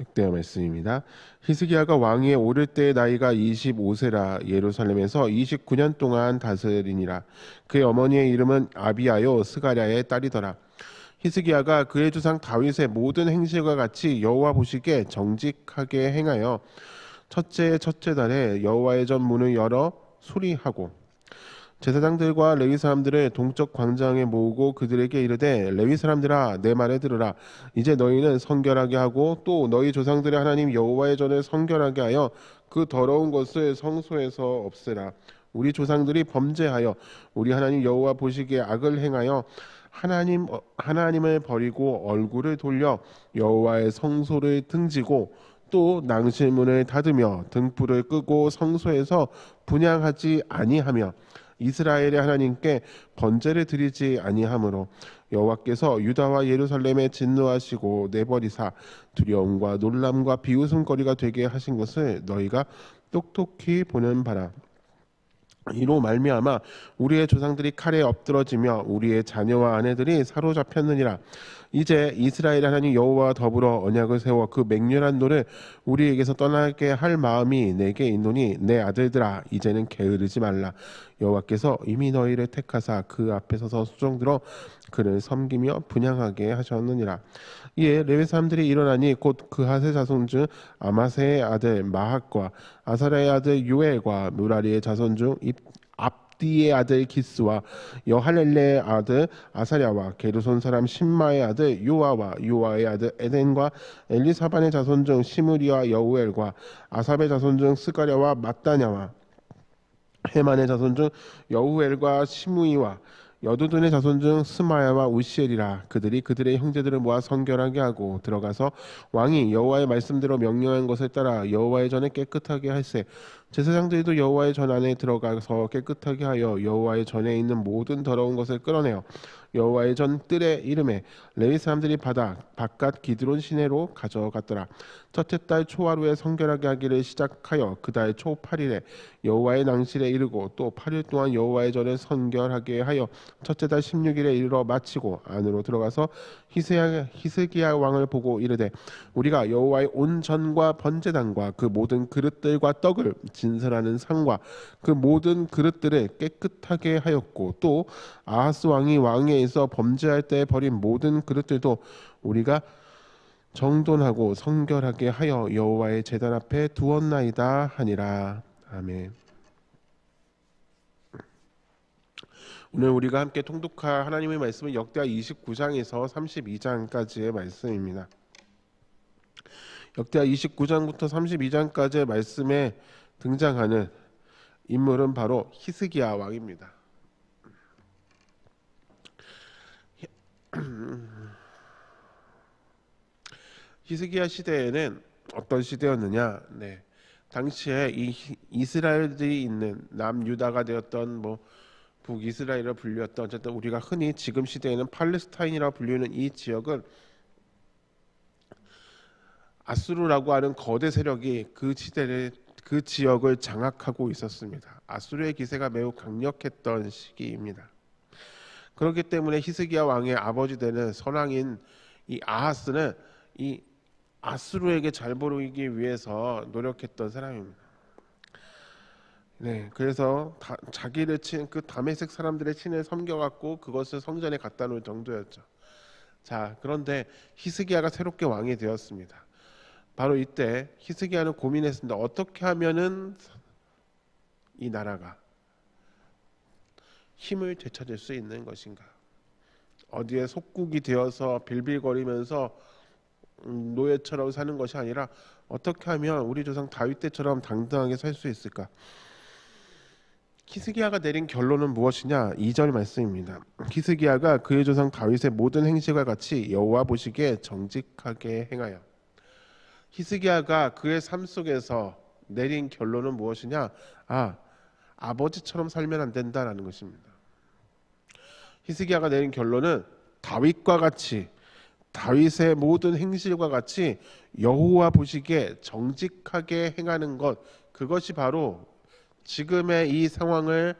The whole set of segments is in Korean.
역대의 말씀입니다. 히스기야가 왕위에 오를 때의 나이가 25세라 예루살렘에서 29년 동안 다스리니라. 그의 어머니의 이름은 아비아요 스가랴의 딸이더라. 히스기야가 그의 조상 다윗의 모든 행실과 같이 여호와 보시기에 정직하게 행하여 첫째 첫째 달에 여호와의 전 문을 열어 수리하고 제사장들과 레위 사람들을 동쪽 광장에 모으고 그들에게 이르되 레위 사람들아 내 말에 들으라. 이제 너희는 성결하게 하고 또 너희 조상들의 하나님 여호와의 전을 성결하게 하여 그 더러운 것을 성소에서 없애라. 우리 조상들이 범죄하여 우리 하나님 여호와 보시기에 악을 행하여 하나님 어, 하나님을 버리고 얼굴을 돌려 여호와의 성소를 등지고 또 낭실문을 닫으며 등불을 끄고 성소에서 분양하지 아니하며 이스라엘의 하나님께 번제를 드리지 아니하므로 여호와께서 유다와 예루살렘에 진노하시고 내버리사 두려움과 놀람과 비웃음거리가 되게 하신 것을 너희가 똑똑히 보는 바라. 이로 말미암아 우리의 조상들이 칼에 엎드러지며 우리의 자녀와 아내들이 사로잡혔느니라. 이제 이스라엘 하나님 여호와와 더불어 언약을 세워 그 맹렬한 노를 우리에게서 떠나게 할 마음이 내게 있노니 내 아들들아 이제는 게으르지 말라. 여호와께서 이미 너희를 택하사 그 앞에 서서 수종 들어 그를 섬기며 분양하게 하셨느니라. 이에 레위 사람들이 일어나니 곧 그하세 자손 중 아마세의 아들 마학과 아사라의 아들 요엘과 무라리의 자손 중 입, 압디의 아들 기스와 여할렐레의 아들 아사랴와 게르손 사람 신마의 아들 요아와 요아의 아들 에덴과 엘리사반의 자손 중 시므리와 여우엘과 아삽의 자손 중 스가랴와 마따냐와 헤만의 자손 중 여우엘과 시무이와 여두둔의 자손 중 스마야와 우시엘이라 그들이 그들의 형제들을 모아 성결하게 하고 들어가서 왕이 여호와의 말씀대로 명령한 것을 따라 여호와의 전에 깨끗하게 할세 제사장들도 여호와의 전 안에 들어가서 깨끗하게 하여 여호와의 전에 있는 모든 더러운 것을 끌어내어 여호와의 전 뜰의 이름에 레위 사람들이 받아 바깥 기드론 시내로 가져갔더라. 첫째 달 초하루에 성결하게 하기를 시작하여 그 달 초 8일에 여호와의 낭실에 이르고 또 8일 동안 여호와의 전을 성결하게 하여 첫째 달 16일에 이르러 마치고 안으로 들어가서 히스기야, 히스기야 왕을 보고 이르되 우리가 여호와의 온 전과 번제단과 그 모든 그릇들과 떡을 진설하는 상과 그 모든 그릇들을 깨끗하게 하였고 또 아하스 왕이 왕에 있어 범죄할 때 버린 모든 그릇들도 우리가 정돈하고 성결하게 하여 여호와의 제단 앞에 두었나이다 하니라 아멘. 오늘 우리가 함께 통독할 하나님의 말씀은 역대하 29장에서 32장까지의 말씀입니다. 역대하 29장부터 32장까지의 말씀에 등장하는 인물은 바로 히스기야 왕입니다. 히스기야 시대에는 어떤 시대였느냐? 네. 당시에 이 이스라엘들이 있는 남유다가 되었던 뭐 북이스라엘을 불렸던 어쨌든 우리가 흔히 지금 시대에는 팔레스타인이라 불리는 이 지역은 아수르라고 하는 거대 세력이 그 시대를 그 지역을 장악하고 있었습니다. 아수르의 기세가 매우 강력했던 시기입니다. 그렇기 때문에 히스기야 왕의 아버지 되는 선왕인 이 아하스는 이 아수르에게 잘 보이기 위해서 노력했던 사람입니다. 네, 그래서 다, 자기를 친그 다메섹 사람들의 신을 섬겨갖고 그것을 성전에 갖다 놓을 정도였죠. 자, 그런데 히스기야가 새롭게 왕이 되었습니다. 바로 이때 히스기야는 고민했습니다. 어떻게 하면은 이 나라가 힘을 되찾을 수 있는 것인가? 어디에 속국이 되어서 빌빌거리면서 음, 노예처럼 사는 것이 아니라 어떻게 하면 우리 조상 다윗 때처럼 당당하게 살 수 있을까? 히스기야가 내린 결론은 무엇이냐? 2절 말씀입니다. 히스기야가 그의 조상 다윗의 모든 행실과 같이 여호와 보시기에 정직하게 행하여 히스기야가 그의 삶 속에서 내린 결론은 무엇이냐? 아, 아버지처럼 살면 안 된다라는 것입니다. 히스기야가 내린 결론은 다윗과 같이 다윗의 모든 행실과 같이 여호와 보시기에 정직하게 행하는 것 그것이 바로 지금의 이 상황을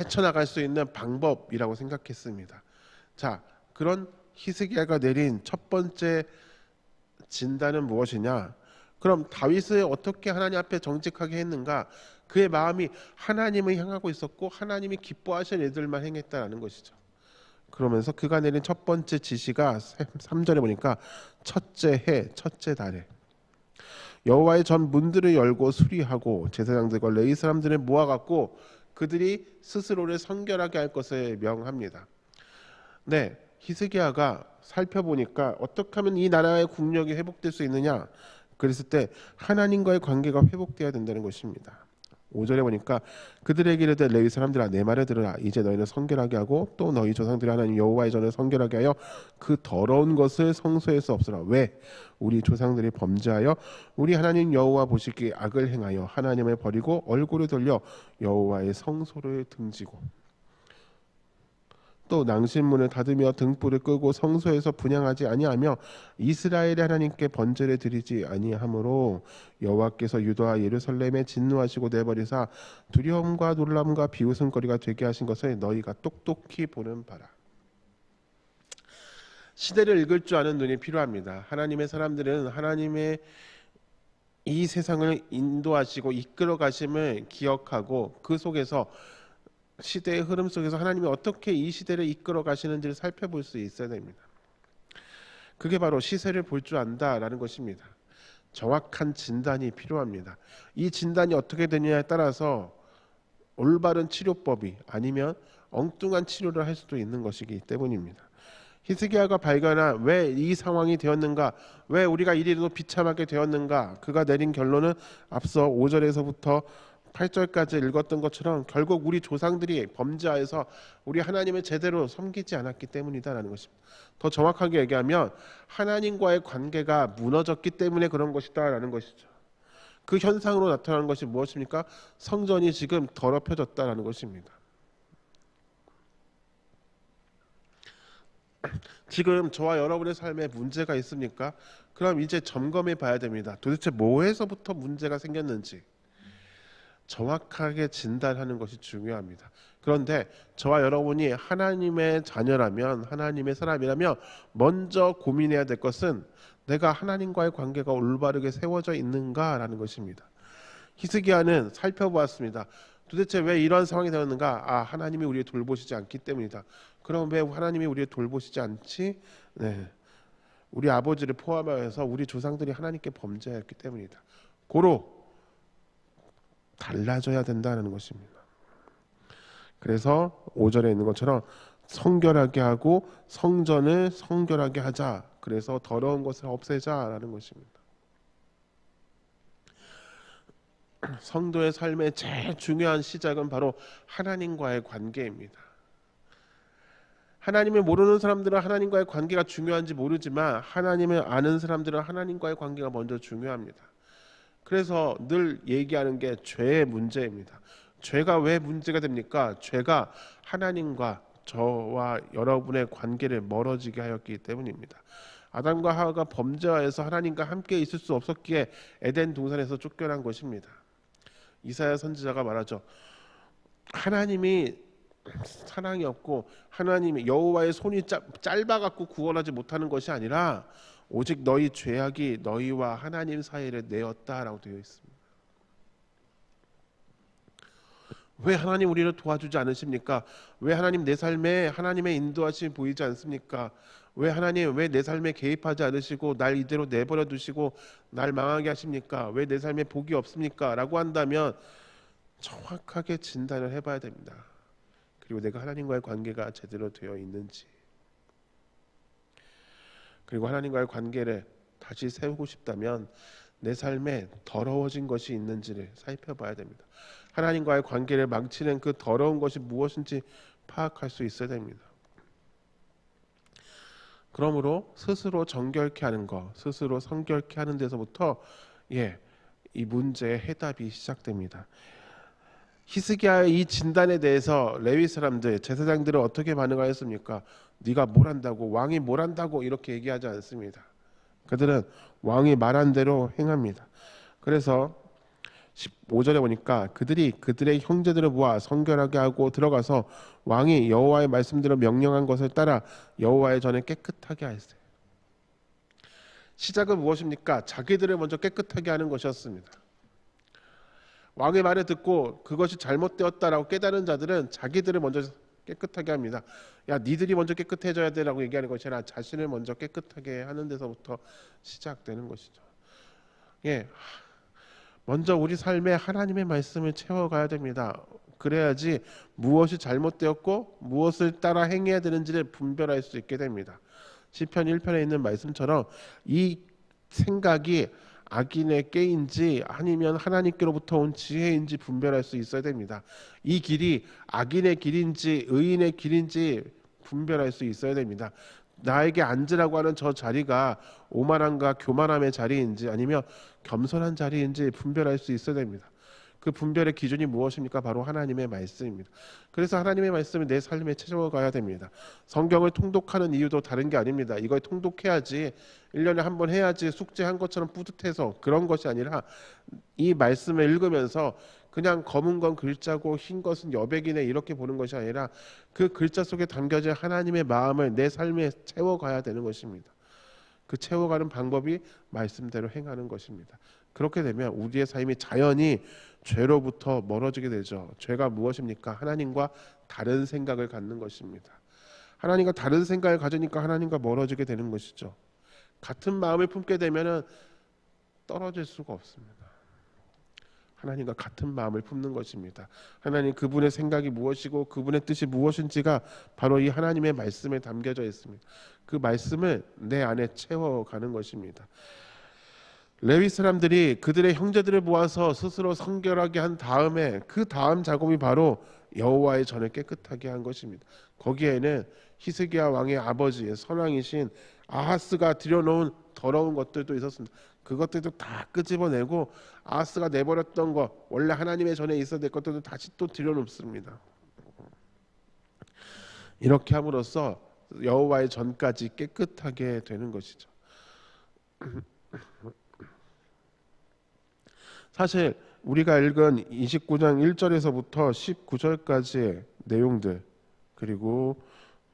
헤쳐나갈 수 있는 방법이라고 생각했습니다. 자, 그런 히스기야가 내린 첫 번째 진단은 무엇이냐? 그럼 다윗을 어떻게 하나님 앞에 정직하게 했는가? 그의 마음이 하나님을 향하고 있었고 하나님이 기뻐하시는 일들만 행했다라는 것이죠. 그러면서 그가 내린 첫 번째 지시가 3절에 보니까 첫째 해, 첫째 달에 여호와의 전 문들을 열고 수리하고 제사장들과 레위 사람들을 모아갖고 그들이 스스로를 성결하게 할 것을 명합니다. 네, 히스기야가 살펴보니까 어떻게 하면 이 나라의 국력이 회복될 수 있느냐? 그랬을 때 하나님과의 관계가 회복돼야 된다는 것입니다. 5절에 보니까 그들에게 레위 사람들아 내 말을 들으라 이제 너희는 성결하게 하고 또 너희 조상들이 하나님 여호와의 전을 성결하게 하여 그 더러운 것을 성소에서 없애라 왜 우리 조상들이 범죄하여 우리 하나님 여호와 보시기에 악을 행하여 하나님을 버리고 얼굴을 돌려 여호와의 성소를 등지고 또 낭신문을 닫으며 등불을 끄고 성소에서 분양하지 아니하며 이스라엘의 하나님께 번제를 드리지 아니하므로 여호와께서 유다와 예루살렘에 진노하시고 내버리사 두려움과 놀람과 비웃음거리가 되게 하신 것을 너희가 똑똑히 보는 바라. 시대를 읽을 줄 아는 눈이 필요합니다. 하나님의 사람들은 하나님의 이 세상을 인도하시고 이끌어 가심을 기억하고 그 속에서 시대의 흐름 속에서 하나님이 어떻게 이 시대를 이끌어 가시는지를 살펴볼 수 있어야 됩니다. 그게 바로 시세를 볼 줄 안다라는 것입니다. 정확한 진단이 필요합니다. 이 진단이 어떻게 되느냐에 따라서 올바른 치료법이 아니면 엉뚱한 치료를 할 수도 있는 것이기 때문입니다. 히스기야가 발견한 왜 이 상황이 되었는가, 왜 우리가 이리도 비참하게 되었는가, 그가 내린 결론은 앞서 5절에서부터 8절까지 읽었던 것처럼 결국 우리 조상들이 범죄하여서 우리 하나님을 제대로 섬기지 않았기 때문이다라는 것입니다. 더 정확하게 얘기하면 하나님과의 관계가 무너졌기 때문에 그런 것이다라는 것이죠. 그 현상으로 나타나는 것이 무엇입니까? 성전이 지금 더럽혀졌다라는 것입니다. 지금 저와 여러분의 삶에 문제가 있습니까? 그럼 이제 점검해 봐야 됩니다. 도대체 뭐에서부터 문제가 생겼는지. 정확하게 진단하는 것이 중요합니다. 그런데 저와 여러분이 하나님의 자녀라면 하나님의 사람이라면 먼저 고민해야 될 것은 내가 하나님과의 관계가 올바르게 세워져 있는가라는 것입니다. 히스기야는 살펴보았습니다. 도대체 왜 이런 상황이 되었는가? 아, 하나님이 우리를 돌보시지 않기 때문이다. 그럼 왜 하나님이 우리를 돌보시지 않지? 네. 우리 아버지를 포함하여서 우리 조상들이 하나님께 범죄했기 때문이다. 고로 달라져야 된다는 것입니다. 그래서 5절에 있는 것처럼 성결하게 하고 성전을 성결하게 하자. 그래서 더러운 것을 없애자라는 것입니다. 성도의 삶의 제일 중요한 시작은 바로 하나님과의 관계입니다. 하나님을 모르는 사람들은 하나님과의 관계가 중요한지 모르지만 하나님을 아는 사람들은 하나님과의 관계가 먼저 중요합니다. 그래서 늘 얘기하는 게 죄의 문제입니다. 죄가 왜 문제가 됩니까? 죄가 하나님과 저와 여러분의 관계를 멀어지게 하였기 때문입니다. 아담과 하와가 범죄하여서 하나님과 함께 있을 수 없었기에 에덴 동산에서 쫓겨난 것입니다. 이사야 선지자가 말하죠. 하나님이 사랑이 없고 하나님이 여호와의 손이 짧아 갖고 구원하지 못하는 것이 아니라 오직 너희 죄악이 너희와 하나님 사이를 내었다라고 되어 있습니다. 왜 하나님 우리를 도와주지 않으십니까? 왜 하나님 내 삶에 하나님의 인도하심이 보이지 않습니까? 왜 하나님 왜 내 삶에 개입하지 않으시고 날 이대로 내버려 두시고 날 망하게 하십니까? 왜 내 삶에 복이 없습니까? 라고 한다면 정확하게 진단을 해봐야 됩니다. 그리고 내가 하나님과의 관계가 제대로 되어 있는지 그리고 하나님과의 관계를 다시 세우고 싶다면 내 삶에 더러워진 것이 있는지를 살펴봐야 됩니다. 하나님과의 관계를 망치는 그 더러운 것이 무엇인지 파악할 수 있어야 됩니다. 그러므로 스스로 정결케 하는 것, 스스로 성결케 하는 데서부터 예, 이 문제의 해답이 시작됩니다. 히스기야의 이 진단에 대해서 레위 사람들, 제사장들은 어떻게 반응하였습니까? 네가 뭘 한다고 왕이 뭘 한다고 이렇게 얘기하지 않습니다. 그들은 왕이 말한 대로 행합니다. 그래서 15절에 보니까 그들이 그들의 형제들을 모아 성결하게 하고 들어가서 왕이 여호와의 말씀대로 명령한 것을 따라 여호와의 전에 깨끗하게 하였어요. 시작은 무엇입니까? 자기들을 먼저 깨끗하게 하는 것이었습니다. 왕의 말을 듣고 그것이 잘못되었다라고 깨달은 자들은 자기들을 먼저 깨끗하게 합니다. 야, 니들이 먼저 깨끗해져야 되라고 얘기하는 것이 아니라 자신을 먼저 깨끗하게 하는 데서부터 시작되는 것이죠. 예. 먼저 우리 삶에 하나님의 말씀을 채워가야 됩니다. 그래야지 무엇이 잘못되었고 무엇을 따라 행해야 되는지를 분별할 수 있게 됩니다. 시편 1편에 있는 말씀처럼 이 생각이 악인의 깨인지 아니면 하나님께로부터 온 지혜인지 분별할 수 있어야 됩니다. 이 길이 악인의 길인지 의인의 길인지 분별할 수 있어야 됩니다. 나에게 앉으라고 하는 저 자리가 오만함과 교만함의 자리인지 아니면 겸손한 자리인지 분별할 수 있어야 됩니다. 그 분별의 기준이 무엇입니까? 바로 하나님의 말씀입니다. 그래서 하나님의 말씀을 내 삶에 채워가야 됩니다. 성경을 통독하는 이유도 다른 게 아닙니다. 이걸 통독해야지 1년에 한 번 해야지 숙제한 것처럼 뿌듯해서 그런 것이 아니라 이 말씀을 읽으면서 그냥 검은 건 글자고 흰 것은 여백이네 이렇게 보는 것이 아니라 그 글자 속에 담겨진 하나님의 마음을 내 삶에 채워가야 되는 것입니다. 그 채워가는 방법이 말씀대로 행하는 것입니다. 그렇게 되면 우리의 삶이 자연히 죄로부터 멀어지게 되죠. 죄가 무엇입니까? 하나님과 다른 생각을 갖는 것입니다. 하나님과 다른 생각을 가지니까 하나님과 멀어지게 되는 것이죠. 같은 마음을 품게 되면은 떨어질 수가 없습니다. 하나님과 같은 마음을 품는 것입니다. 하나님 그분의 생각이 무엇이고 그분의 뜻이 무엇인지가 바로 이 하나님의 말씀에 담겨져 있습니다. 그 말씀을 내 안에 채워가는 것입니다. 레위 사람들이 그들의 형제들을 모아서 스스로 성결하게 한 다음에 그 다음 작업이 바로 여호와의 전을 깨끗하게 한 것입니다. 거기에는 히스기야 왕의 아버지 선왕이신 아하스가 들여놓은 더러운 것들도 있었습니다. 그것들도 다 끄집어내고 아하스가 내버렸던 것 원래 하나님의 전에 있어야 될 것들도 다시 또 들여놓습니다. 이렇게 함으로써 여호와의 전까지 깨끗하게 되는 것이죠. 사실 우리가 읽은 29장 1절에서부터 19절까지의 내용들 그리고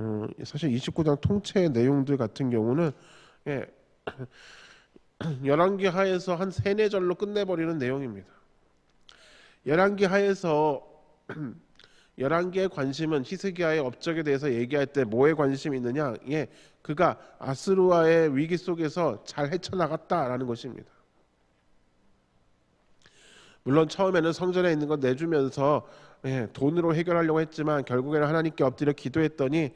음, 사실 29장 통째의 내용들 같은 경우는 예, 열왕기 하에서 한 세네 절로 끝내버리는 내용입니다. 열왕기 하에서 열왕기의 관심은 히스기야의 업적에 대해서 얘기할 때 뭐에 관심이 있느냐? 예, 그가 아스루아의 위기 속에서 잘 헤쳐나갔다라는 것입니다. 물론 처음에는 성전에 있는 것 내주면서 예, 돈으로 해결하려고 했지만 결국에는 하나님께 엎드려 기도했더니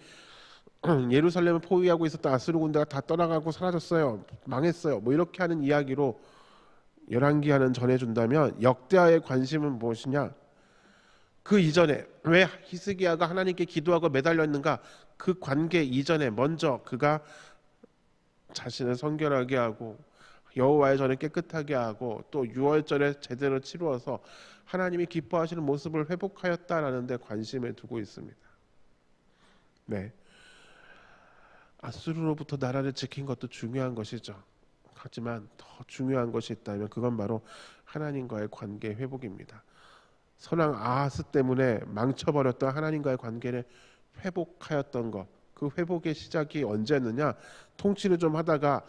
예루살렘을 포위하고 있었던 아스루 군대가 다 떠나가고 사라졌어요. 망했어요. 뭐 이렇게 하는 이야기로 열왕기하는 전해준다면 역대하의 관심은 무엇이냐? 그 이전에 왜 히스기야가 하나님께 기도하고 매달려 있는가? 그 관계 이전에 먼저 그가 자신을 성결하게 하고 여호와의 전을 깨끗하게 하고 또 유월절에 제대로 치루어서 하나님이 기뻐하시는 모습을 회복하였다라는 데 관심을 두고 있습니다. 네. 아수르로부터 나라를 지킨 것도 중요한 것이죠. 하지만 더 중요한 것이 있다면 그건 바로 하나님과의 관계 회복입니다. 선왕 아하스 때문에 망쳐버렸던 하나님과의 관계를 회복하였던 것. 그 회복의 시작이 언제였느냐? 통치를 좀 하다가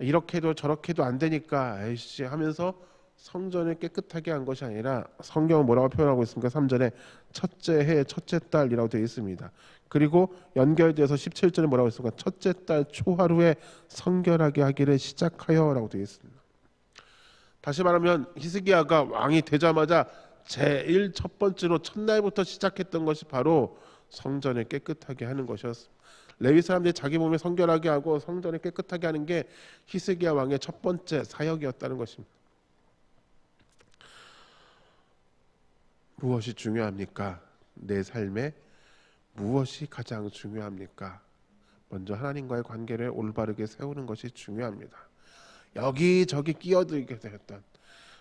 이렇게도 저렇게도 안 되니까 에이씨 하면서 성전을 깨끗하게 한 것이 아니라 성경은 뭐라고 표현하고 있습니까? 3절에 첫째 해 첫째 달이라고 되어 있습니다. 그리고 연결돼서 17절에 뭐라고 했습니까? 첫째 달 초하루에 성결하게 하기를 시작하여라고 되어 있습니다. 다시 말하면 히스기야가 왕이 되자마자 제일 첫 번째로 첫날부터 시작했던 것이 바로 성전을 깨끗하게 하는 것이었습니다. 레위 사람들이 자기 몸을 성결하게 하고 성전을 깨끗하게 하는 게 히스기야 왕의 첫 번째 사역이었다는 것입니다. 무엇이 중요합니까? 내 삶에 무엇이 가장 중요합니까? 먼저 하나님과의 관계를 올바르게 세우는 것이 중요합니다. 여기저기 끼어들게 되었던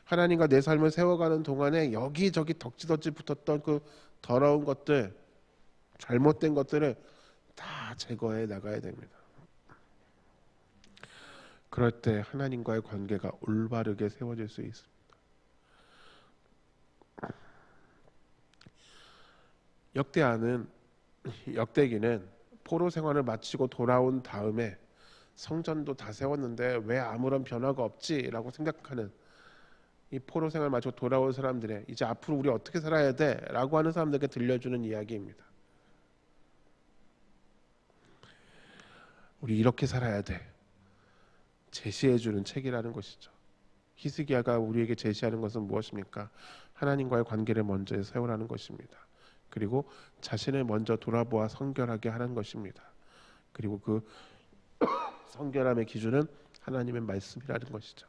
하나님과 내 삶을 세워가는 동안에 여기저기 덕지덕지 붙었던 그 더러운 것들, 잘못된 것들을 다 제거해 나가야 됩니다. 그럴 때 하나님과의 관계가 올바르게 세워질 수 있습니다. 역대하는 역대기는 포로 생활을 마치고 돌아온 다음에 성전도 다 세웠는데 왜 아무런 변화가 없지라고 생각하는 이 포로 생활 마치고 돌아온 사람들의 이제 앞으로 우리 어떻게 살아야 돼라고 하는 사람들에게 들려주는 이야기입니다. 우리 이렇게 살아야 돼. 제시해 주는 책이라는 것이죠. 히스기야가 우리에게 제시하는 것은 무엇입니까? 하나님과의 관계를 먼저 세우라는 것입니다. 그리고 자신을 먼저 돌아보아 성결하게 하는 것입니다. 그리고 그 성결함의 기준은 하나님의 말씀이라는 것이죠.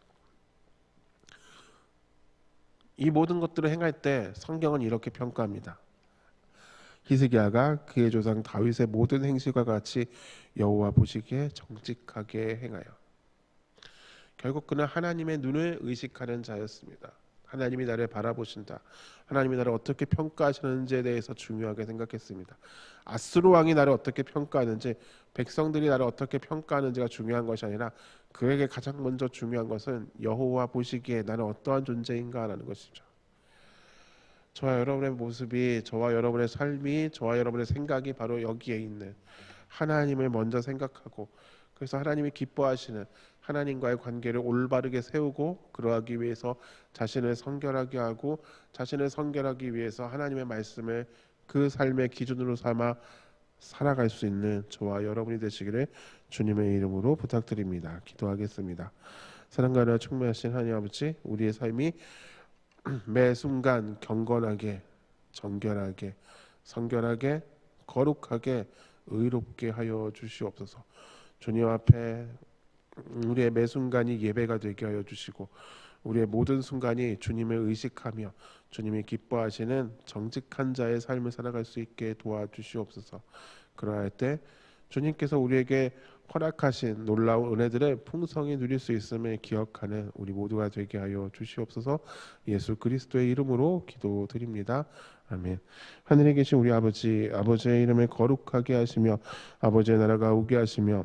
이 모든 것들을 행할 때 성경은 이렇게 평가합니다. 히스기야가 그의 조상 다윗의 모든 행실과 같이 여호와 보시기에 정직하게 행하여 결국 그는 하나님의 눈을 의식하는 자였습니다. 하나님이 나를 바라보신다. 하나님이 나를 어떻게 평가하시는지에 대해서 중요하게 생각했습니다. 아스로 왕이 나를 어떻게 평가하는지, 백성들이 나를 어떻게 평가하는지가 중요한 것이 아니라 그에게 가장 먼저 중요한 것은 여호와 보시기에 나는 어떠한 존재인가라는 것이죠. 저와 여러분의 모습이, 저와 여러분의 삶이, 저와 여러분의 생각이 바로 여기에 있는 하나님을 먼저 생각하고 그래서 하나님이 기뻐하시는 하나님과의 관계를 올바르게 세우고 그러하기 위해서 자신을 성결하게 하고 자신을 성결하기 위해서 하나님의 말씀을 그 삶의 기준으로 삼아 살아갈 수 있는 저와 여러분이 되시기를 주님의 이름으로 부탁드립니다. 기도하겠습니다. 사랑과 나 충만하신 하나님 아버지, 우리의 삶이 매 순간 경건하게, 정결하게, 성결하게, 거룩하게, 의롭게 하여 주시옵소서. 주님 앞에 우리의 매 순간이 예배가 되게 하여 주시고 우리의 모든 순간이 주님을 의식하며 주님이 기뻐하시는 정직한 자의 삶을 살아갈 수 있게 도와주시옵소서. 그러할 때 주님께서 우리에게 허락하신 놀라운 은혜들을 풍성히 누릴 수 있음을 기억하는 우리 모두가 되게 하여 주시옵소서. 예수 그리스도의 이름으로 기도드립니다. 아멘. 하늘에 계신 우리 아버지, 아버지의 이름을 거룩하게 하시며 아버지의 나라가 오게 하시며